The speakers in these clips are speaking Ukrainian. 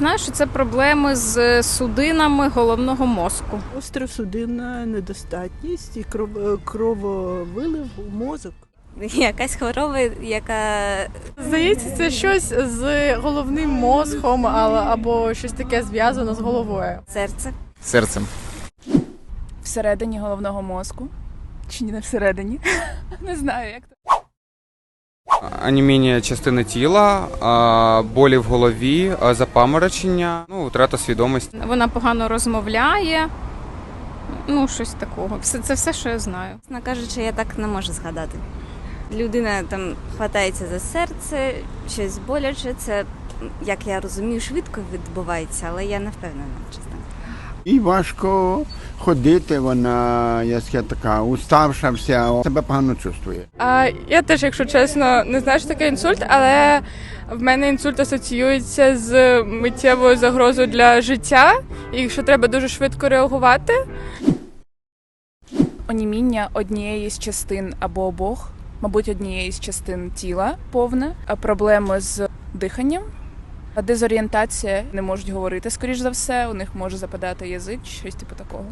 Знаю, що це проблеми з судинами головного мозку. Остросудинна недостатність і кров- крововилив у мозок. Якась хвороба, яка Здається, це щось з головним мозком або щось таке зв'язано з головою. серце. Серцем. всередині головного мозку. Чи ні, не всередині? Не знаю, як то. Аніміння частини тіла, болі в голові, запаморочення, ну, втрата свідомості. Вона погано розмовляє. Ну, щось такого. Все це все, що я знаю. Чесно кажучи, я так не можу згадати. Людина там хватається за серце, щось боляче. Це, як я розумію, швидко відбувається, але я не впевнена, чесно. І важко ходити, вона я така уставша вся, себе погано чувствує. А я теж, якщо чесно, не знаю, що таке інсульт, але в мене інсульт асоціюється з миттєвою загрозою для життя, і якщо треба дуже швидко реагувати. Оніміння однієї з частин або обох, мабуть, однієї з частин тіла повне, а проблеми з диханням. Дезорієнтація не можуть говорити, скоріш за все, у них може западати язик, щось типу такого.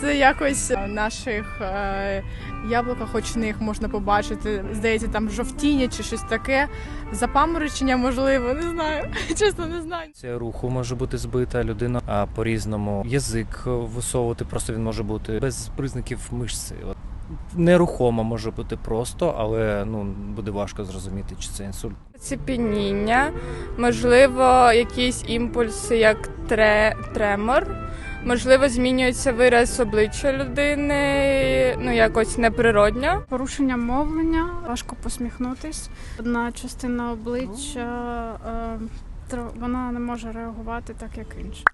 Це якось в наших е, яблуках, хоч їх можна побачити. Здається, там жовтіння чи щось таке. Запаморочення, можливо, не знаю. Чесно, не знаю. Це руху може бути збита людина, а по-різному язик висовувати просто він може бути без признаків мишці. От. Нерухомо може бути просто, але ну буде важко зрозуміти, чи це інсульт. Ціпеніння, можливо, якісь імпульси, як тре, тремор. Можливо, змінюється вираз обличчя людини, ну якось неприродньо. порушення мовлення, важко посміхнутись. Одна частина обличчя е, вона не може реагувати так, як інша.